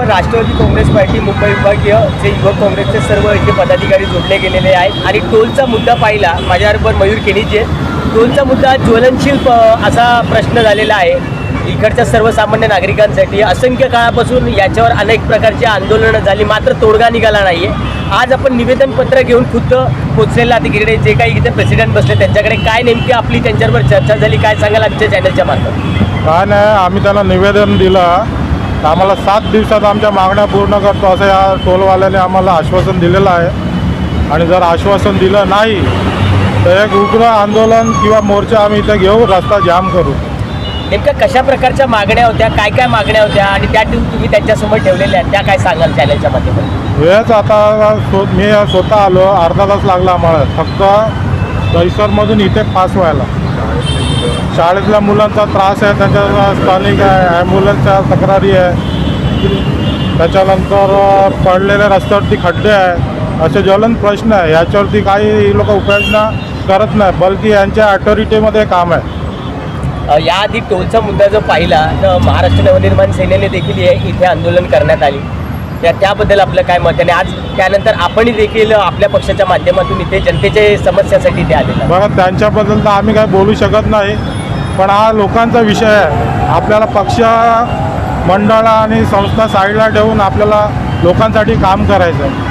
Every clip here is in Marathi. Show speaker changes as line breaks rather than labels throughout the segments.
राष्ट्रवादी काँग्रेस पार्टी मुंबई विभागीय जे युवक काँग्रेसचे सर्व इथे पदाधिकारी जोडले गेलेले आहेत. आणि टोलचा मुद्दा पाहिला माझ्याबरोबर मयूर केनीचे टोलचा मुद्दा ज्वलनशील असा प्रश्न झालेला आहे. इकडच्या सर्वसामान्य नागरिकांसाठी असंख्य काळापासून याच्यावर अनेक प्रकारची आंदोलनं झाली मात्र तोडगा निघाला नाही आहे आज आपण निवेदनपत्र घेऊन खुद्द पोचलेला तिकडे जे काही इथे प्रेसिडेंट बसले त्यांच्याकडे काय नेमकी आपली त्यांच्यावर चर्चा झाली काय सांगाल आमच्या चॅनलच्या मार्फत?
काय नाही आम्ही त्यांना निवेदन दिलं. तर आम्हाला सात दिवसात आमच्या मागण्या पूर्ण करतो असं या टोलवाल्याने आम्हाला आश्वासन दिलेलं आहे. आणि जर आश्वासन दिलं नाही तर एक उग्र आंदोलन किंवा मोर्चा आम्ही इथे घेऊ रस्ता जाम करू.
नेमक्या कशा प्रकारच्या मागण्या होत्या काय काय मागण्या होत्या आणि त्या तुम्ही त्यांच्यासमोर ठेवलेल्या त्या काय सांगाल चॅनलच्या माध्यमातून?
वेळच आता स्व मी स्वतः आलो अर्धा तास लागला आम्हाला. फक्त दहिसरमधून इथे पास व्हायला. शाळेतल्या मुलांचा त्रास आहे त्यांच्या स्थानिक आहे ॲम्ब्युलन्सच्या तक्रारी आहे. त्याच्यानंतर पडलेल्या रस्त्यावरती खड्डे आहे. असे ज्वलन प्रश्न आहे. याच्यावरती काही लोक उपाययोजना करत नाही. बल्कि यांच्या अथॉरिटीमध्ये काम आहे.
याआधी टोलचा मुद्दा जो पाहिला तर महाराष्ट्र नवनिर्माण सेनेने देखील हे इथे आंदोलन करण्यात आली. त्या त्याबद्दल आपलं काय मत आहे? आणि आज त्यानंतर आपणही देखील आपल्या पक्षाच्या माध्यमातून इथे जनतेच्या समस्यासाठी इथे आलेला
बघा त्यांच्याबद्दल तर आम्ही काय बोलू शकत नाही पण हा लोकांचा विषय आहे. आपल्याला पक्ष मंडळ आणि संस्था साईडला ठेवून आपल्याला लोकांसाठी काम करायचं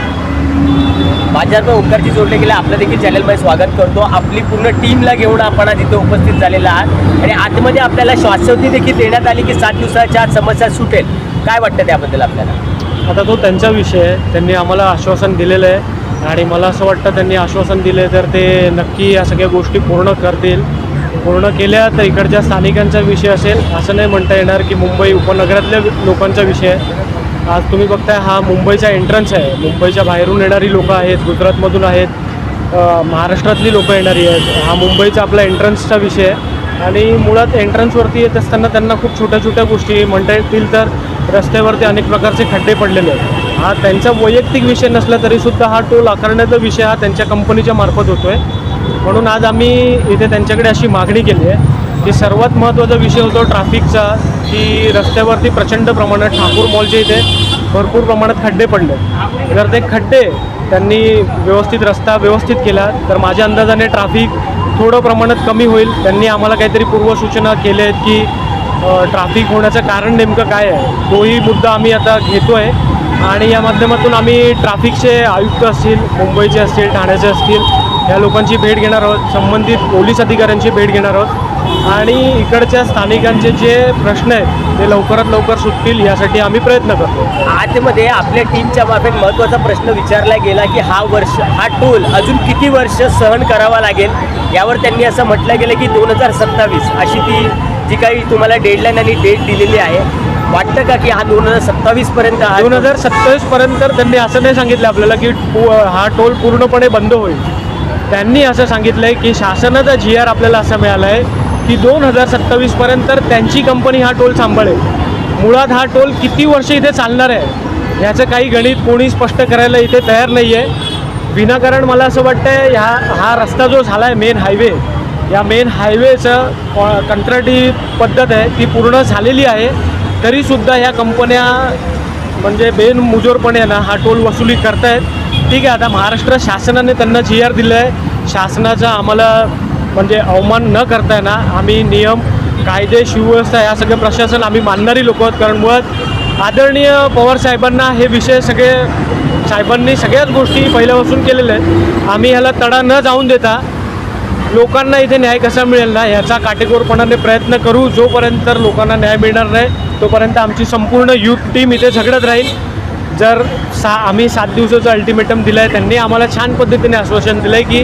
माझ्यावर उपकारची जोडले गेले आपलं देखील चॅनलमध्ये स्वागत करतो. आपली पूर्ण टीमला घेऊन आपण आज इथे उपस्थित झालेला आहात. आणि आतमध्ये आपल्याला श्वासवती देखील देण्यात आली की सात दिवसाच्या समस्या सुटेल. काय वाटतं त्याबद्दल आपल्याला?
आता तो त्यांचा विषय आहे. त्यांनी आम्हाला आश्वासन दिलेलं आहे. आणि मला असं वाटतं त्यांनी आश्वासन दिले तर ते नक्की या सगळ्या गोष्टी पूर्ण करतील. पूर्ण केल्या तर इकडच्या स्थानिकांचा विषय असेल. असं नाही म्हणता येणार की मुंबई उपनगरातल्या लोकांचा विषय आहे. आज तुम्ही बघताय हा मुंबईचा एंट्रन्स आहे. मुंबईच्या बाहेरून येणारी लोकं आहेत गुजरातमधून आहेत महाराष्ट्रातली लोकं येणारी आहेत. हा मुंबईचा आपला एंट्रन्सचा विषय आहे. आणि मुळात एंट्रन्सवरती येत असताना त्यांना खूप छोट्या छोट्या गोष्टी म्हणता येतील तर रस्त्यावरती अनेक प्रकारचे खड्डे पडलेले आहेत. हा त्यांचा वैयक्तिक विषय नसला तरीसुद्धा हा टोल आकारण्याचा विषय हा त्यांच्या कंपनीच्या मार्फत होतो आहे म्हणून आज आम्ही इथे त्यांच्याकडे अशी मागणी केली आहे की सर्वात महत्त्वाचा विषय होतो ट्रॅफिकचा की रस्त्यावरती प्रचंड प्रमाणात ठाकूर मॉलच्या इथे भरपूर प्रमाणात खड्डे पडले. जर ते खड्डे त्यांनी व्यवस्थित रस्ता व्यवस्थित केला तर माझ्या अंदाजाने ट्रॅफिक थोडं प्रमाणात कमी होईल. त्यांनी आम्हाला काहीतरी पूर्वसूचना केल्या आहेत की ट्राफिक होण्याचं कारण नेमकं काय आहे? तोही मुद्दा आम्ही आता घेतो आहे आणि या माध्यमातून आम्ही ट्रॅफिकचे आयुक्त असतील मुंबईचे असतील ठाण्याचे असतील या लोकांची भेट घेणार आहोत. संबंधित पोलीस अधिकाऱ्यांची भेट घेणार आहोत. आणि इकडच्या स्थानिकांचे जे प्रश्न आहेत ते लवकरात लवकर सुटतील यासाठी आम्ही प्रयत्न करतो.
आतमध्ये आपल्या टीमच्या मार्फत महत्त्वाचा प्रश्न विचारला गेला की हा वर्ष हा टोल अजून किती वर्ष सहन करावा लागेल? यावर त्यांनी असं म्हटलं गेलं की दोन हजार सत्तावीस अशी ती जी काही तुम्हाला डेडलाईन आणि डेट दिलेली आहे वाटतं का की हा दोन हजार सत्तावीसपर्यंत पर्यंत
दोन हजार सत्तावीसपर्यंत पर्यंत त्यांनी असं नाही सांगितलं आपल्याला की हा टोल पूर्णपणे बंद होईल. त्यांनी असं सांगितलं आहे की शासनाचा जी आर आपल्याला असं मिळाला आहे की दोन हजार सत्तावीसपर्यंत त्यांची कंपनी हा टोल सांभाळेल. मुळात हा टोल किती वर्ष इथे चालणार आहे ह्याचं काही गणित कोणी स्पष्ट करायला इथे तयार नाही आहे विनाकारण मला असं वाटतं आहे ह्या हा रस्ता जो झाला आहे मेन हायवे या मेन हायवेचं कंत्राटी पद्धत आहे ती पूर्ण झालेली आहे. तरीसुद्धा ह्या कंपन्या म्हणजे बेनमुजोरपणे ना हा टोल वसुली करतायत. ठीक आहे आता महाराष्ट्र शासनाने त्यांना जी आर दिलं आहे शासनाचा आम्हाला म्हणजे अवमान न करता ना आम्ही नियम कायदे सुव्यवस्था या सगळं प्रशासन आम्ही मानणारी लोक आहोत. कारण मुळात आदरणीय पवार साहेबांना हे विषय सगळे साहेबांनी सगळ्याच गोष्टी पहिल्यापासून केलेल्या आहेत. आम्ही ह्याला तडा न जाऊन देता लोकांना इथे न्याय कसा मिळेल ना ह्याचा काटेकोरपणाने प्रयत्न करू. जोपर्यंत लोकांना न्याय मिळणार नाही तोपर्यंत आमची संपूर्ण यूथ टीम इथे झगडत राहील. जर सा आम्ही सात दिवसाचं अल्टिमेटम दिलं आहे त्यांनी आम्हाला छान पद्धतीने आश्वासन दिलं आहे की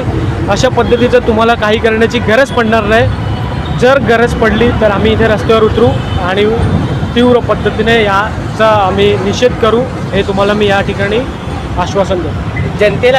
अशा पद्धतीचं तुम्हाला काही करण्याची गरज पडणार नाही. जर गरज पडली तर आम्ही इथे रस्त्यावर उतरू आणि तीव्र पद्धतीने याचा आम्ही निषेध करू. हे तुम्हाला मी या ठिकाणी आश्वासन देतो.
जनतेला